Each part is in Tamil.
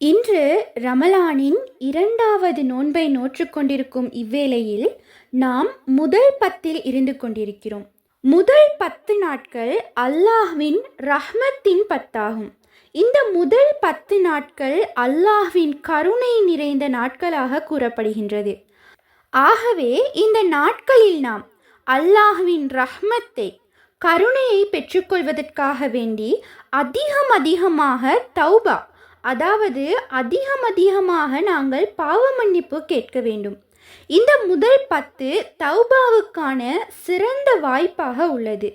இன்று ரமலானின் இரண்டாவது நோன்பை நோற்றுக்கொண்டிருக்கும் இவ்வேளையில் நாம் முதல் பத்தில் இருந்து கொண்டிருக்கிறோம். முதல் பத்து நாட்கள் அல்லாஹ்வின் ரஹ்மத்தின் பத்தாகும். இந்த முதல் பத்து நாட்கள் அல்லாஹ்வின் கருணை நிறைந்த நாட்களாக கூறப்படுகின்றது. ஆகவே இந்த நாட்களில் நாம் அல்லாஹ்வின் ரஹ்மத்தை கருணையை பெற்றுக்கொள்வதற்காக வேண்டி அதிகம் அதிகமாக தௌபா அதாவது அதிகம் அதிகமாக நாங்கள் பாவ மன்னிப்பு கேட்க வேண்டும். இந்த முதல் பத்து தௌபாவுக்கான சிறந்த வாய்ப்பாக உள்ளது.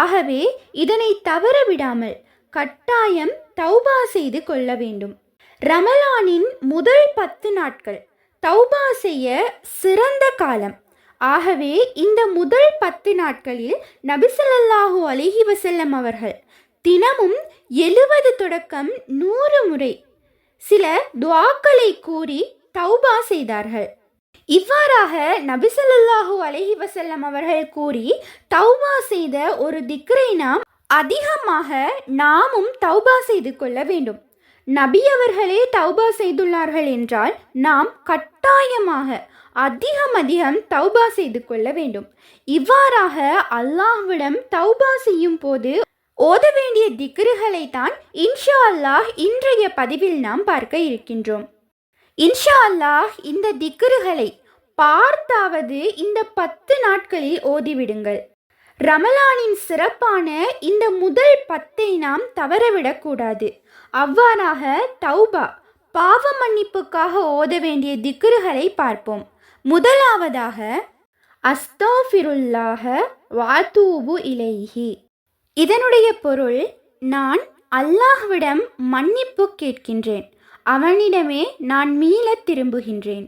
ஆகவே இதனை தவற விடாமல் கட்டாயம் தௌபா செய்து கொள்ள வேண்டும். ரமலானின் முதல் பத்து நாட்கள் தௌபா செய்ய சிறந்த காலம். ஆகவே இந்த முதல் பத்து நாட்களில் நபிசல்லாஹூ அலிஹி வசல்லம் அவர்கள் தினமும் எழுபது தொடக்கம் நூறு முறை. சில துவாக்களை கூறி தௌபா செய்தார்கள். இவ்வாறாக நபிசல்லாஹு அலஹி வசல்லம் அவர்கள் கூறி தௌபா செய்த ஒரு திக்ரை நாம் அதிகமாக நாமும் தௌபா செய்து கொள்ள வேண்டும். நபி அவர்களே தௌபா செய்துள்ளார்கள் என்றால் நாம் கட்டாயமாக அதிகம் அதிகம் தௌபா செய்து கொள்ள வேண்டும். இவ்வாறாக அல்லாஹ்விடம் தௌபா செய்யும் போது ஓத வேண்டிய திக்ருகளை தான் இன்ஷா அல்லாஹ் இன்றைய பதிவில் நாம் பார்க்க இருக்கின்றோம். இன்ஷா அல்லாஹ் இந்த திக்ருகளை பார்த்தாவது இந்த பத்து நாட்களில் ஓதிவிடுங்கள். ரமலானின் சிறப்பான இந்த முதல் பத்தை நாம் தவறவிடக்கூடாது அவ்வாறாக தௌபா பாவ மன்னிப்புக்காக ஓத வேண்டிய திக்ருகளை பார்ப்போம். முதலாவதாக அஸ்தாஃபிருல்லாக வாத்தூபு இலைஹி. இதனுடைய பொருள் நான் அல்லாஹ்விடம் மன்னிப்பு கேட்கின்றேன். அவனிடமே நான் மீள திரும்புகின்றேன்.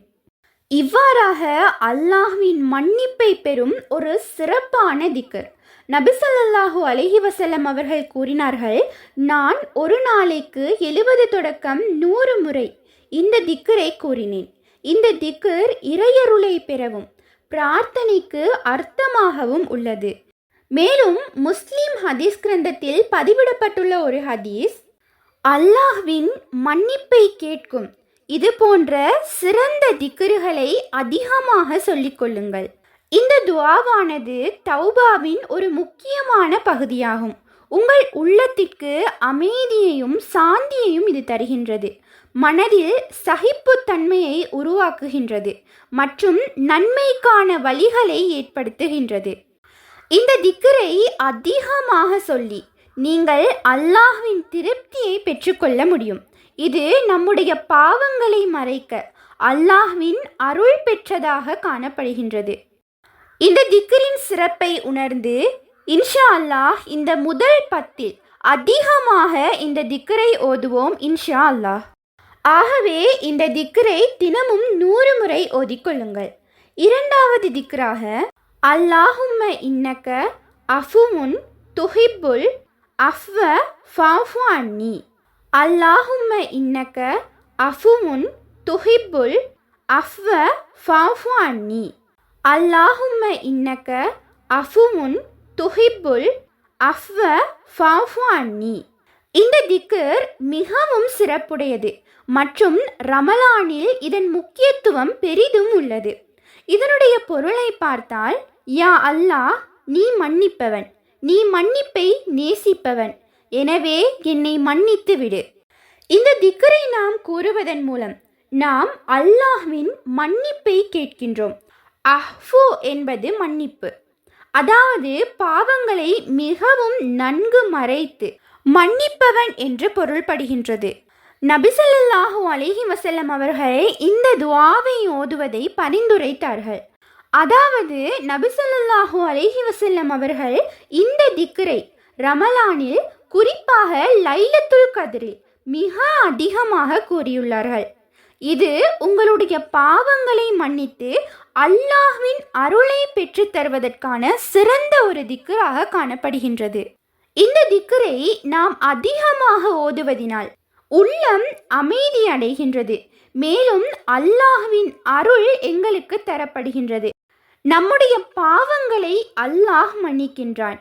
இவ்வாறாக அல்லாஹ்வின் மன்னிப்பை பெறும் ஒரு சிறப்பான திக்கர். நபிசல்லாஹூ அலஹி வசல்லம் அவர்கள் கூறினார்கள் நான் ஒரு நாளைக்கு எழுபது தொடக்கம் நூறு முறை இந்த திக்கரை கூறினேன். இந்த திக்கர் இறையருளை பெறவும் பிரார்த்தனைக்கு அர்த்தமாகவும் உள்ளது. மேலும் முஸ்லீம் ஹதீஸ் கிரந்தத்தில் பதிவிடப்பட்டுள்ள ஒரு ஹதீஸ் அல்லாஹ்வின் மன்னிப்பை கேட்கும். இது போன்ற சிறந்த திக்கறுகளை அதிகமாக சொல்லிக்கொள்ளுங்கள் இந்த துவாவானது தௌபாவின் ஒரு முக்கியமான பகுதியாகும். உங்கள் உள்ளத்திற்கு அமைதியையும் சாந்தியையும் இது தருகின்றது. மனதில் சகிப்புத்தன்மையை உருவாக்குகின்றது மற்றும் நன்மைக்கான வழிகளை ஏற்படுத்துகின்றது. இந்த திக்கரை அதிகமாக சொல்லி நீங்கள் அல்லாஹ்வின் திருப்தியை பெற்றுக்கொள்ள முடியும். இது நம்முடைய பாவங்களை மறைக்க அல்லாஹ்வின் அருள் பெற்றதாக காணப்படுகின்றது. இந்த திக்கரின் சிறப்பை உணர்ந்து இன்ஷா அல்லாஹ் இந்த முதல் பத்தில் அதிகமாக இந்த திக்கரை ஓதுவோம் இன்ஷா அல்லாஹ். ஆகவே இந்த திக்கரை தினமும் நூறு முறை ஓதிக்கொள்ளுங்கள். இரண்டாவது திக்கராக அல்லாஹும்ம இன்னக்க அஃபுமுன் துஹிப்புல் அஃவ ஃபாஃபு அன்னி. அல்லாஹும்ம இன்னக்க அஃபுமுன் துஹிப்புல் அஃவ ஃபாஃபு அன்னி. அல்லாஹும்ம இன்னக்க அஃபுமுன் துஹிப்புல் அஃவ ஃபாஃபு அன்னி. இந்த திக்கர் மிகவும் சிறப்புடையது மற்றும் ரமலானில் இதன் முக்கியத்துவம் பெரிதும் உள்ளது. இதனுடைய பொருளை பார்த்தால் யா அல்லாஹ் நீ மன்னிப்பவன். நீ மன்னிப்பை நேசிப்பவன். எனவே என்னை மன்னித்து விடு. இந்த திக்கரை நாம் கூறுவதன் மூலம் நாம் அல்லாஹ்வின் மன்னிப்பை கேட்கின்றோம். அஹ்ஃபு என்பது மன்னிப்பு. அதாவது பாவங்களை மிகவும் நன்கு மறைத்து மன்னிப்பவன் என்று பொருள்படுகின்றது. நபிசல்லாஹூ அலிஹி வசல்லம் அவர்களே இந்த துவாவை ஓதுவதை பரிந்துரைத்தார்கள். அதாவது நபிசல்லாஹூ அலிஹி வசல்லம் அவர்கள் இந்த திக்கரை ரமலானில் குறிப்பாக லைலத்துல் கதிரில் மிக அதிகமாக கூறியுள்ளார்கள். இது உங்களுடைய பாவங்களை மன்னித்து அல்லாஹ்வின் அருளை பெற்றுத் தருவதற்கான சிறந்த ஒரு திக்கராக காணப்படுகின்றது. இந்த திக்கரை நாம் அதிகமாக ஓதுவதினால் உள்ளம் அமைதி அடைகின்றது. மேலும் அல்லாஹ்வின் அருள் எங்களுக்கு தரப்படுகின்றது. நம்முடைய பாவங்களை அல்லாஹ் மன்னிக்கின்றான்.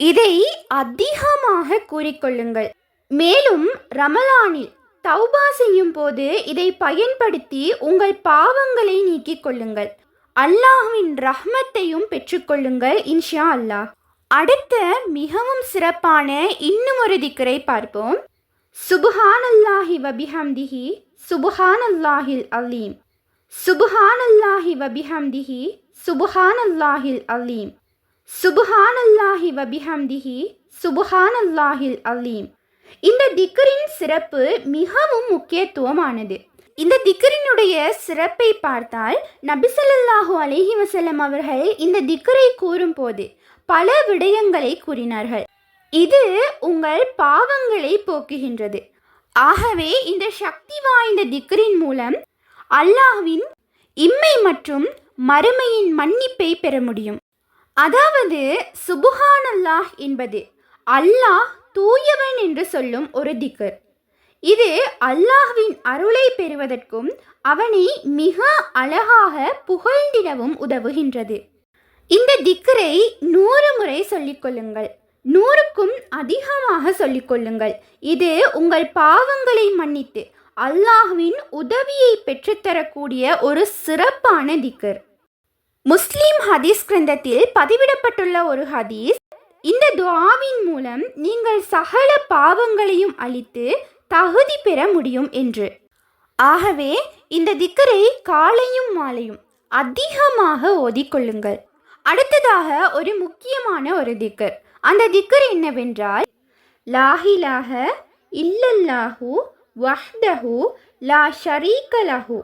இதை அதிகமாக கூறிக்கொள்ளுங்கள். மேலும் ரமலானில் தௌபா செய்யும் போது இதை பயன்படுத்தி உங்கள் பாவங்களை நீக்கிக் கொள்ளுங்கள். அல்லாஹ்வின் ரஹ்மத்தையும் பெற்றுக்கொள்ளுங்கள் இன்ஷா அல்லாஹ். அடுத்த மிகவும் சிறப்பான இன்னும் ஒரு திக்கரை பார்ப்போம். சுபஹானல்லாஹி வபிஹம்திஹி சுபஹானல்லாஹில் அலீம். சுபுஹானல்லாஹி வபிஹம்திஹி சுபுஹானல்லாஹில் அலீம் சுபுஹானல்லாஹி வபிஹம்திஹி சுபுஹானல்லாஹில் அலீம் இந்த திக்கரின் சிறப்பு மிகவும் முக்கியத்துவமானது இந்த திக்கரினுடைய சிறப்பை பார்த்தால் நபிசல்லாஹு அலைஹி வசலம் அவர்கள் இந்த திக்கரை கூறும்போது பல விடயங்களை கூறினார்கள் இது உங்கள் பாவங்களை போக்குகின்றது ஆகவே இந்த சக்தி வாய்ந்த திக்கரின் மூலம் அல்லாஹ்வின் இம்மை மற்றும் மறுமையின் மன்னிப்பை பெற முடியும். அதாவது சுபுஹான் அல்லாஹ் என்பது அல்லாஹ் தூயவன் என்று சொல்லும் ஒரு திக்கர் இது அல்லாஹ்வின் அருளை பெறுவதற்கும் அவனை மிக அழகாக புகழ்ந்திடவும் உதவுகின்றது. இந்த திக்கரை நூறு முறை சொல்லிக்கொள்ளுங்கள் நூறுக்கும் அதிகமாக சொல்லிக்கொள்ளுங்கள் இது உங்கள் பாவங்களை மன்னித்து அல்லாஹ்வின் உதவியை பெற்றுத்தரக்கூடிய ஒரு சிறப்பான திக்கர். முஸ்லீம் ஹதீஸ் கிரந்தத்தில் பதிவிடப்பட்டுள்ள ஒரு ஹதீஸ் இந்த துவாவின் மூலம் நீங்கள் சகல பாவங்களையும் அழித்து தகுதி பெற முடியும் என்று. ஆகவே இந்த திக்கரை காலையும் மாலையும் அதிகமாக ஓதிக்கொள்ளுங்கள். அடுத்ததாக ஒரு முக்கியமான ஒரு திக்கர். அந்த திக்கர் என்னவென்றால் லாஹிலாக இல்லல்லாஹு வஹ்தஹு லா ஷரீக லஹு.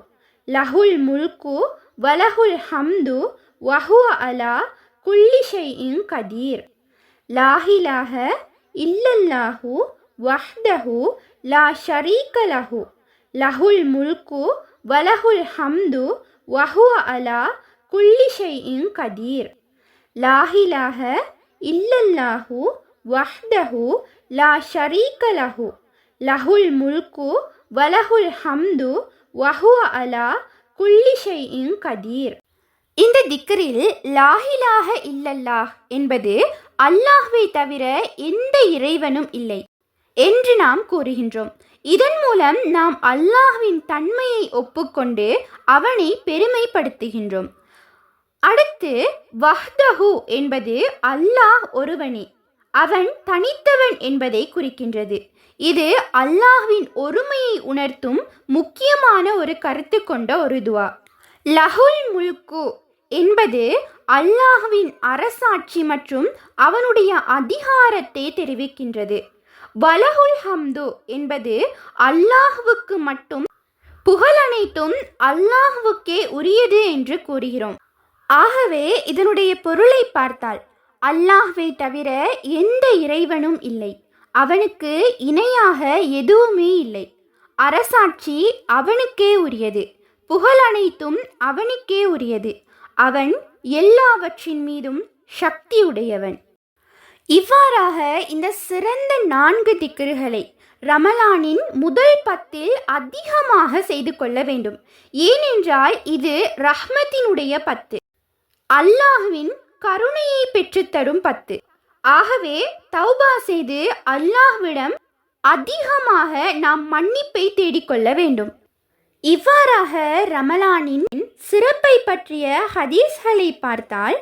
லஹுல் முல்கு வலஹுல் ஹம்து வஹு அலா குல்லி ஷைஇன் கதீர். லாஹிலாக இல்லல்லாஹு வஹ்தஹு லா ஷரீக லஹு. லஹுல் முல்கு வலஹுல் ஹம்து வஹு அலா குல்லி ஷைஇன் கதீர். லாஹிலாக இல்லல்லாஹு வஹ்தஹு லா ஷரீக லஹு. லஹுல் முல்கு வலஹுல் ஹம்து வஹு அலா குல்லி ஷைஇன் கதீர். இந்த திக்கரில் லாஹிலாக இல்லல்லாஹ் என்பது அல்லாஹ்வை தவிர எந்த இறைவனும் இல்லை என்று நாம் கூறுகின்றோம். இதன் மூலம் நாம் அல்லாஹ்வின் தன்மையை ஒப்புக்கொண்டு அவனை பெருமைப்படுத்துகின்றோம். அடுத்து வஹ்தஹு என்பது அல்லாஹ் ஒருவனே அவன் தனித்தவன் என்பதை குறிக்கின்றது. இது அல்லாஹ்வின் ஒருமையை உணர்த்தும் முக்கியமான ஒரு கருத்து கொண்ட ஒரு துவா. லஹுல் முல்கு என்பது அல்லாஹ்வின் அரசாட்சி மற்றும் அவனுடைய அதிகாரத்தை தெரிவிக்கின்றது. வலஹுல் ஹம்து என்பது அல்லாஹ்வுக்கு மட்டும் புகழனைத்தும் அல்லாஹ்வுக்கே உரியது என்று கூறுகிறோம். ஆகவே இதனுடைய பொருளை பார்த்தால் அல்லாஹ்வை தவிர எந்த இறைவனும் இல்லை. அவனுக்கு இணையாக எதுவுமே இல்லை. அரசாட்சி அவனுக்கே உரியது. புகழ் அனைத்தும் அவனுக்கே உரியது. அவன் எல்லாவற்றின் மீதும் சக்தியுடையவன். இவ்வாறாக இந்த சிறந்த நான்கு திக்கிறுகளை ரமலானின் முதல் பத்தில் அதிகமாக செய்து கொள்ள வேண்டும். ஏனென்றால் இது ரஹ்மத்தினுடைய பத்து. அல்லாஹ்வின் கருணையை பெற்றுத்தரும் பத்து. ஆகவே தௌபா செய்து அல்லாஹ்விடம் அதிகமாக நாம் மன்னிப்பை தேடிக்கொள்ள வேண்டும். இவ்வாறாக ரமலானின் சிறப்பை பற்றிய ஹதீஸ்களை பார்த்தால்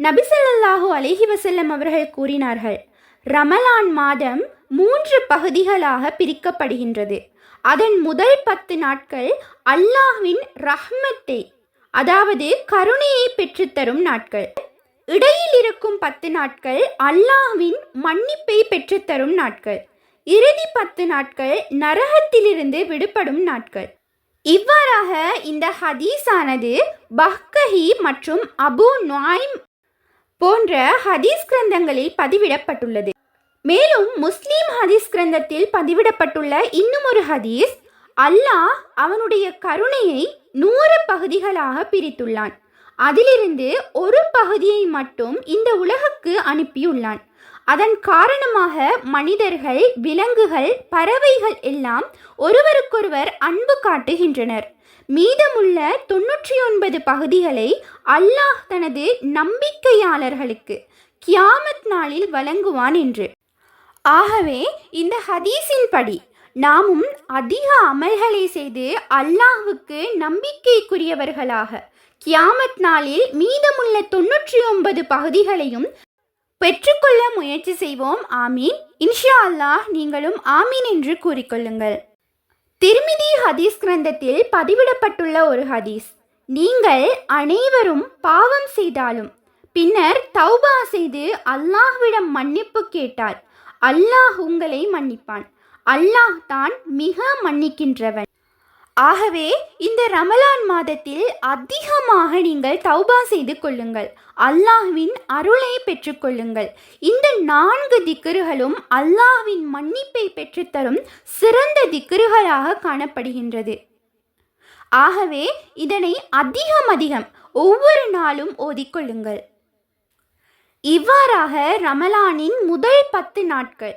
நபிசல்லாஹூ அலஹி வசல்லம் அவர்கள் கூறினார்கள் ரமலான் மாதம் மூன்று பகுதிகளாக பிரிக்கப்படுகின்றது. அதன் முதல் பத்து நாட்கள் அல்லாஹ்வின் ரஹ்மத்தை அதாவது கருணையை பெற்றுத்தரும் நாட்கள். இடையில் இருக்கும் பத்து நாட்கள் அல்லாஹ்வின் மன்னிப்பை பெற்றுத்தரும் நாட்கள். இறுதி பத்து நாட்கள் நரகத்திலிருந்து விடுபடும் நாட்கள். இவ்வாறாக இந்த ஹதீஸானது பஹ்கஹி மற்றும் அபு நொய்ம் போன்ற ஹதீஸ் கிரந்தங்களில் பதிவிடப்பட்டுள்ளது. மேலும் முஸ்லீம் ஹதீஸ் கிரந்தத்தில் பதிவிடப்பட்டுள்ள இன்னும் ஒரு ஹதீஸ் அல்லாஹ் அவனுடைய கருணையை நூறு பகுதிகளாக பிரித்துள்ளான். அதிலிருந்து ஒரு பகுதியை மட்டும் இந்த உலகுக்கு அனுப்பியுள்ளான். அதன் காரணமாக மனிதர்கள் விலங்குகள் பறவைகள் எல்லாம் ஒருவருக்கொருவர் அன்பு காட்டுகின்றனர். மீதமுள்ள தொன்னூற்றி ஒன்பது பகுதிகளை அல்லாஹ் தனது நம்பிக்கையாளர்களுக்கு கியாமத் நாளில் வழங்குவான் என்று. ஆகவே இந்த ஹதீஸின் படி நாமும் அதிக அமல்களை செய்து அல்லாஹ்வுக்கு நம்பிக்கைக்குரியவர்களாக கியாமத் நாளில் மீதமுள்ள தொன்னூற்றி ஒன்பது பகுதிகளையும் பெற்றுக்கொள்ள முயற்சி செய்வோம். ஆமீன். இன்ஷா அல்லாஹ் நீங்களும் ஆமீன் என்று கூறிக்கொள்ளுங்கள். திருமிதி ஹதீஸ் கிரந்தத்தில் பதிவிடப்பட்டுள்ள ஒரு ஹதீஸ். நீங்கள் அனைவரும் பாவம் செய்தாலும் பின்னர் தௌபா செய்து அல்லாஹ்விடம் மன்னிப்பு கேட்டார். அல்லாஹ் உங்களை மன்னிப்பான். அல்லாஹ் தான் மிக மன்னிக்கின்றவன். ஆகவே இந்த ரமலான் மாதத்தில் அதிகமாக நீங்கள் தௌபா செய்து கொள்ளுங்கள். அல்லாஹ்வின் அருளை பெற்றுக்கொள்ளுங்கள் இந்த நான்கு திக்கருகளும் அல்லாஹ்வின் மன்னிப்பை பெற்றுத்தரும் சிறந்த திக்கருகளாக காணப்படுகின்றது. ஆகவே இதனை அதிகம் அதிகம் ஒவ்வொரு நாளும் ஓதிக்கொள்ளுங்கள் இவ்வாறாக ரமலானின் முதல் பத்து நாட்கள்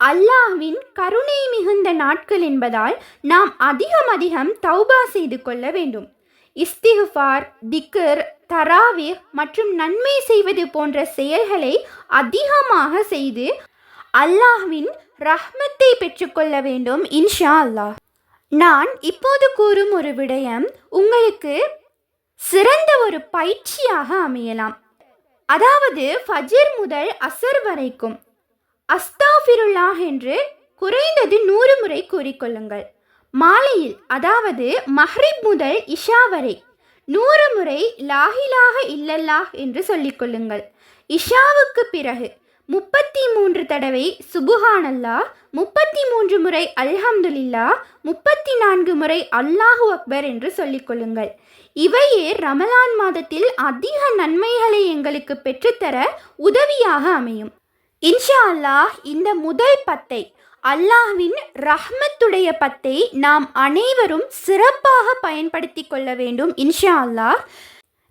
அல்லாஹ்வின் கருணை மிகுந்த நாட்கள் என்பதால் நாம் அதிகம் அதிகம் தௌபா செய்து கொள்ள வேண்டும். இஸ்திகுஃபார் திக்கர் தராவி மற்றும் நன்மை செய்வது போன்ற செயல்களை அதிகமாக செய்து அல்லாஹ்வின் ரஹ்மத்தை பெற்றுக்கொள்ள வேண்டும் இன்ஷா அல்லாஹ். நான் இப்போது கூறும் ஒரு விடயம் உங்களுக்கு சிறந்த ஒரு பயிற்சியாக அமையலாம். அதாவது ஃபஜர் முதல் அசர் வரைக்கும். அஸ்தாஃபிருல்லாஹ் என்று குறைந்தது நூறு முறை கூறிக்கொள்ளுங்கள். மாலையில் அதாவது மஹ்ரிப் முதல் இஷா வரை நூறு முறை லாஹிலாக இல்லல்லாஹ் என்று சொல்லிக்கொள்ளுங்கள். இஷாவுக்கு பிறகு முப்பத்தி மூன்று தடவை சுபுஹானல்லா முப்பத்தி மூன்று முறை அல்ஹம்துலில்லா முப்பத்தி நான்கு முறை அல்லாஹு அக்பர் என்று சொல்லிக்கொள்ளுங்கள். இவையே ரமலான் மாதத்தில் அதிக நன்மைகளை எங்களுக்கு பெற்றுத்தர உதவியாக அமையும். இன்ஷா அல்லாஹ் இந்த முதல் பத்தை அல்லாஹ்வின் ரஹ்மத்துடைய பத்தை நாம் அனைவரும் சிறப்பாக பயன்படுத்தி கொள்ள வேண்டும் இன்ஷா அல்லாஹ்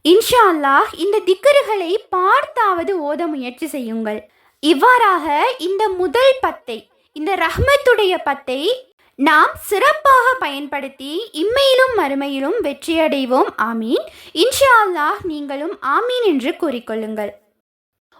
இன்ஷா அல்லாஹ் இந்த திக்கர்களை பார்த்தாவது ஓத முயற்சி செய்யுங்கள். இவ்வாறாக இந்த முதல் பத்தை இந்த ரஹ்மத்துடைய பத்தை நாம் சிறப்பாக பயன்படுத்தி இம்மையிலும் மறுமையிலும் வெற்றியடைவோம் ஆமீன். இன்ஷா அல்லாஹ் நீங்களும் ஆமீன் என்று கூறிக்கொள்ளுங்கள்